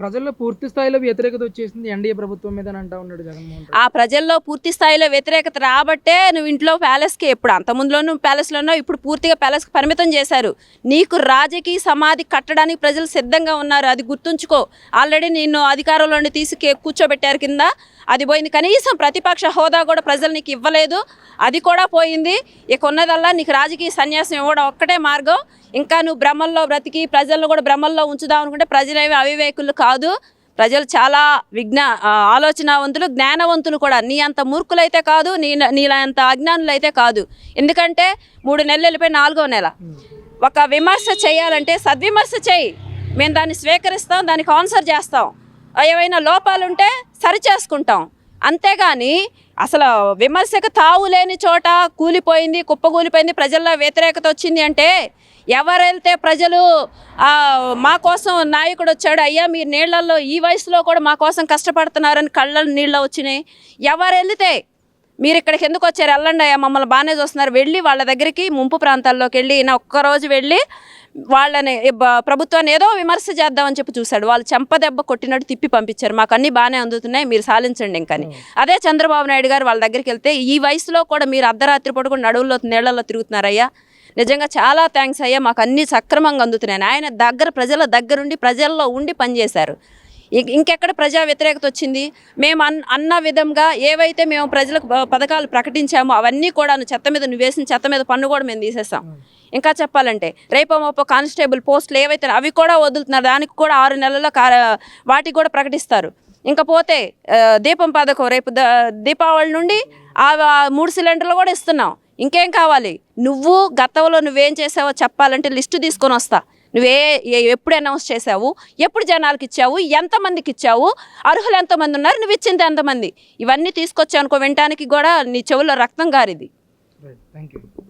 ప్రజల్లో పూర్తి స్థాయిలో వ్యతిరేకత వచ్చేసింది ఎన్డీఏ ప్రభుత్వం మీద అంటా ఉన్నాడు జగన్మోహన్ ఆ ప్రజల్లో పూర్తి స్థాయిలో వ్యతిరేకత రాబట్టే నువ్వు ఇంట్లో ప్యాలెస్కి ఎప్పుడు అంత ముందులోనూ ప్యాలెస్లోనో ఇప్పుడు పూర్తిగా ప్యాలెస్కి పరిమితం చేశారు. నీకు రాజకీయ సమాధి కట్టడానికి ప్రజలు సిద్ధంగా ఉన్నారు. అది గుర్తుంచుకో. ఆల్రెడీ నిన్ను అధికారంలోని తీసుకు కూర్చోబెట్టారు కింద. అది పోయింది. కనీసం ప్రతిపక్ష హోదా కూడా ప్రజలు నీకు ఇవ్వలేదు. అది కూడా పోయింది. ఇక ఉన్నదల్లా నీకు రాజకీయ సన్యాసం ఇవ్వడం ఒక్కటే మార్గం. ఇంకా నువ్వు భ్రమల్లో బ్రతికి ప్రజలను కూడా భ్రమల్లో ఉంచుదాం అనుకుంటే ప్రజలేమి అవివేకులు కాదు. ప్రజలు చాలా విజ్ఞా ఆలోచనవంతులు జ్ఞానవంతులు కూడా. నీ అంత మూర్ఖులైతే కాదు నీ నీలా అంత అజ్ఞానులు అయితే కాదు. ఎందుకంటే మూడు నెలలు వెళ్ళిపోయి నాలుగో నెల. ఒక విమర్శ చేయాలంటే సద్విమర్శ చేయి. మేము దాన్ని స్వీకరిస్తాం దానికి ఆన్సర్ చేస్తాం. ఏవైనా లోపాలుంటే సరి చేసుకుంటాం అంతేగాని అసలు విమర్శకు తావు లేని చోట కూలిపోయింది కుప్పకూలిపోయింది ప్రజల్లో వ్యతిరేకత వచ్చింది అంటే ఎవరు వెళ్తే ప్రజలు మా కోసం నాయకుడు వచ్చాడు అయ్యా మీరు నీళ్ళల్లో ఈ వయసులో కూడా మా కోసం కష్టపడుతున్నారని కళ్ళ నీళ్ళు వచ్చినాయి. ఎవరు వెళ్తే మీరు ఇక్కడికి ఎందుకు వచ్చారు? వెళ్ళండి అయ్యా మమ్మల్ని బాగానే చూస్తున్నారు. వెళ్ళి వాళ్ళ దగ్గరికి ముంపు ప్రాంతాల్లోకి వెళ్ళి ఈయన ఒక్కరోజు వెళ్ళి వాళ్ళని ప్రభుత్వాన్ని ఏదో విమర్శ చేద్దామని చెప్పి చూశాడు. వాళ్ళు చెంపదెబ్బ కొట్టినట్టు తిప్పి పంపించారు. మాకు అన్ని బాగానే అందుతున్నాయి మీరు సాధించండి ఇంకని. అదే చంద్రబాబు నాయుడు గారు వాళ్ళ దగ్గరికి వెళ్తే ఈ వయసులో కూడా మీరు అర్ధరాత్రి పూట కూడా నడువుల్లో నీళ్ళలో తిరుగుతున్నారయ్యా. నిజంగా చాలా థ్యాంక్స్ అయ్యా. మాకు అన్ని సక్రమంగా అందుతున్నాయి. ఆయన దగ్గర ప్రజల దగ్గరుండి ప్రజల్లో ఉండి పనిచేశారు. ఇంకెక్కడ ప్రజా వ్యతిరేకత వచ్చింది? మేము అన్ అన్న విధంగా ఏవైతే మేము ప్రజలకు పథకాలు ప్రకటించామో అవన్నీ కూడా చెత్త మీద నువ్వు వేసిన చెత్త మీద పన్ను కూడా మేము తీసేస్తాం ఇంకా చెప్పాలంటే రేపో మాపో కానిస్టేబుల్ పోస్టులు ఏవైతే అవి కూడా వదులుతున్నారు దానికి కూడా ఆరు నెలల్లో వాటికి కూడా ప్రకటిస్తారు. ఇంకా పోతే దీపం పథకం రేపు దీపావళి నుండి ఆ ఆ మూడు సిలిండర్లు కూడా ఇస్తున్నాం. ఇంకేం కావాలి? నువ్వు గతంలో నువ్వేం చేసావో చెప్పాలంటే లిస్టు తీసుకొని వస్తా. నువ్వే ఏ- ఎప్పుడు అనౌన్స్ చేసావు ఎప్పుడు జనాలకు ఇచ్చావు? ఎంతమందికి ఇచ్చావు? అర్హులు ఎంతమంది ఉన్నారు? నువ్వు ఇచ్చింది ఎంతమంది? ఇవన్నీ తీసుకొచ్చావు అనుకో వినటానికి కూడా నీ చెవుల్లో రక్తం గారిది. Thank you